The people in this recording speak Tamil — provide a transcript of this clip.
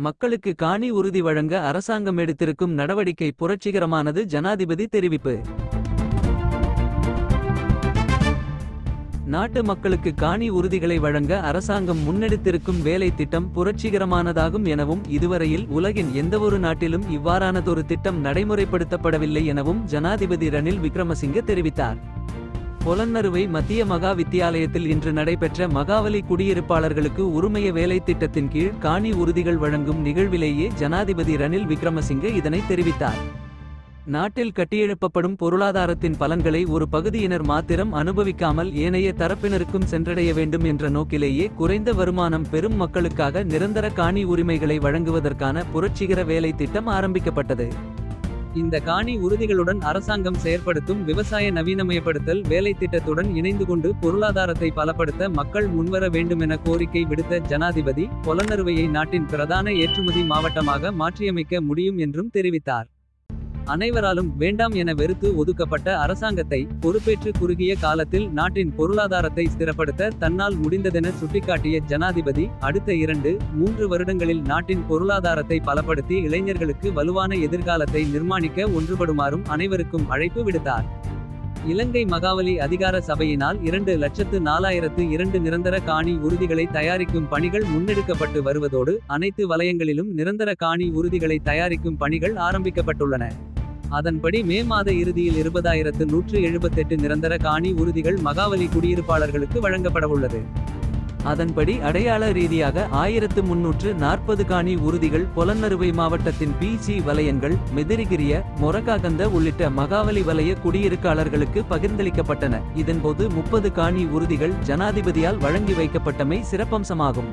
மக்களுக்கு காணி உறுதி வழங்க அரசாங்கம் எடுத்திருக்கும் நடவடிக்கை புரட்சிகரமானது ஜனாதிபதி தெரிவிப்பு. நாட்டு மக்களுக்கு காணி உறுதிகளை வழங்க அரசாங்கம் முன்னெடுத்திருக்கும் வேலை திட்டம் புரட்சிகரமானதாகும் எனவும் இதுவரையில் உலகின் எந்தவொரு நாட்டிலும் இவ்வாறானதொரு திட்டம் நடைமுறைப்படுத்தப்படவில்லை எனவும் ஜனாதிபதி ரணில் விக்ரமசிங்க தெரிவித்தார். பொலன்னறுவை மத்திய மகா வித்தியாலயத்தில் இன்று நடைபெற்ற மகாவலி குடியிருப்பாளர்களுக்கு உரிமைய வேலை திட்டத்தின் கீழ் காணி உறுதிகள் வழங்கும் நிகழ்விலேயே ஜனாதிபதி ரணில் விக்ரமசிங்கே இதனை தெரிவித்தார். நாட்டில் கட்டியெழுப்பப்படும் பொருளாதாரத்தின் பலன்களை ஒரு பகுதியினர் மாத்திரம் அனுபவிக்காமல் ஏனைய தரப்பினருக்கும் சென்றடைய வேண்டும் என்ற நோக்கிலேயே குறைந்த வருமானம் பெரும் மக்களுக்காக நிரந்தர காணி உரிமைகளை வழங்குவதற்கான புரட்சிகர வேலை திட்டம் ஆரம்பிக்கப்பட்டது. இந்த காணி உறுதிகளுடன் அரசாங்கம் செயற்படுத்தும் விவசாய நவீனமயப்படுத்தல் வேலை திட்டத்துடன் இணைந்து கொண்டு பொருளாதாரத்தை பலப்படுத்த மக்கள் முன்வர வேண்டுமென கோரிக்கை விடுத்த ஜனாதிபதி பொலனறுவையை நாட்டின் பிரதான ஏற்றுமதி மாவட்டமாக மாற்றியமைக்க முடியும் என்றும் தெரிவித்தார். அனைவராலும் வேண்டாம் என வெறுத்து ஒதுக்கப்பட்ட அரசாங்கத்தை பொறுப்பேற்று குறுகிய காலத்தில் நாட்டின் பொருளாதாரத்தை ஸ்திரப்படுத்த தன்னால் முடிந்ததென சுட்டிக்காட்டிய ஜனாதிபதி அடுத்த இரண்டு மூன்று வருடங்களில் நாட்டின் பொருளாதாரத்தை பலப்படுத்தி இளைஞர்களுக்கு வலுவான எதிர்காலத்தை நிர்மாணிக்க ஒன்றுபடுமாறும் அனைவருக்கும் அழைப்பு விடுத்தார். இலங்கை மகாவலி அதிகார சபையினால் இரண்டு லட்சத்து நாலாயிரத்து இரண்டு நிரந்தர காணி உறுதிகளை தயாரிக்கும் பணிகள் முன்னெடுக்கப்பட்டு வருவதோடு அனைத்து வலயங்களிலும் நிரந்தர காணி உறுதிகளை தயாரிக்கும் பணிகள் ஆரம்பிக்கப்பட்டுள்ளன. அதன்படி மே மாத இறுதியில் இருபதாயிரத்து நூற்று எழுபத்தெட்டு நிரந்தர காணி உறுதிகள் மகாவலி குடியிருப்பாளர்களுக்கு வழங்கப்படவுள்ளது அதன்படி அடையாள ரீதியாக ஆயிரத்து முன்னூற்று நாற்பது காணி உறுதிகள் பொலன்னறுவை மாவட்டத்தின் பிஜி வலயங்கள் மெதிரிகிரிய மொரகாகந்த உள்ளிட்ட மகாவலி வலய குடியிருக்காளர்களுக்கு பகிர்ந்தளிக்கப்பட்டன. இதன்போது முப்பது காணி உறுதிகள் ஜனாதிபதியால் வழங்கி வைக்கப்பட்டமை சிறப்பம்சமாகும்.